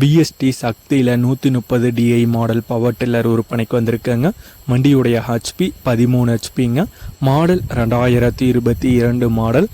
BST சக்தியில் நூற்றி முப்பது டிஐ மாடல் பவர் டில்லர் விற்பனைக்கு வந்திருக்குங்க. வண்டியுடைய ஹெச்பி பதிமூணு ஹெச்பிங்க மாடல் ரெண்டாயிரத்தி இருபத்தி இரண்டு மாடல்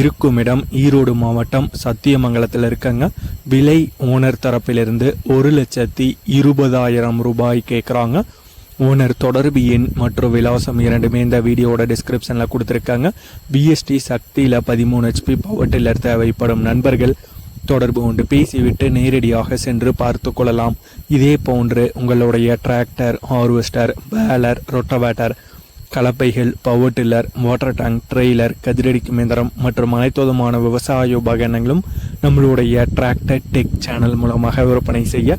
இருக்கும் இடம் ஈரோடு மாவட்டம் சத்தியமங்கலத்தில் இருக்கங்க. விலை ஓனர் தரப்பிலிருந்து ஒரு லட்சத்தி இருபதாயிரம் ரூபாய் கேட்குறாங்க ஓனர் தொடர்பு எண் மற்றும் விலாசம் இரண்டுமே இந்த வீடியோட டிஸ்கிரிப்ஷனில் கொடுத்துருக்காங்க. பிஎஸ்டி சக்தியில் பதிமூணு ஹெச்பி பவர் டில்லர் தேவைப்படும் நண்பர்கள் தொடர்பு கொண்டு பேசிவிட்டு நேரடியாக சென்று பார்த்து கொள்ளலாம். இதே போன்று உங்களுடைய tractor harvester baler rotavator கலப்பைகள் power tiller water tank trailer கதிரடிக்கும் இயந்திரம் மற்றும் அனைத்து விதமான விவசாய உபகரணங்களும் நம்மளுடைய டிராக்டர் டெக் சேனல் மூலமாக விற்பனை செய்ய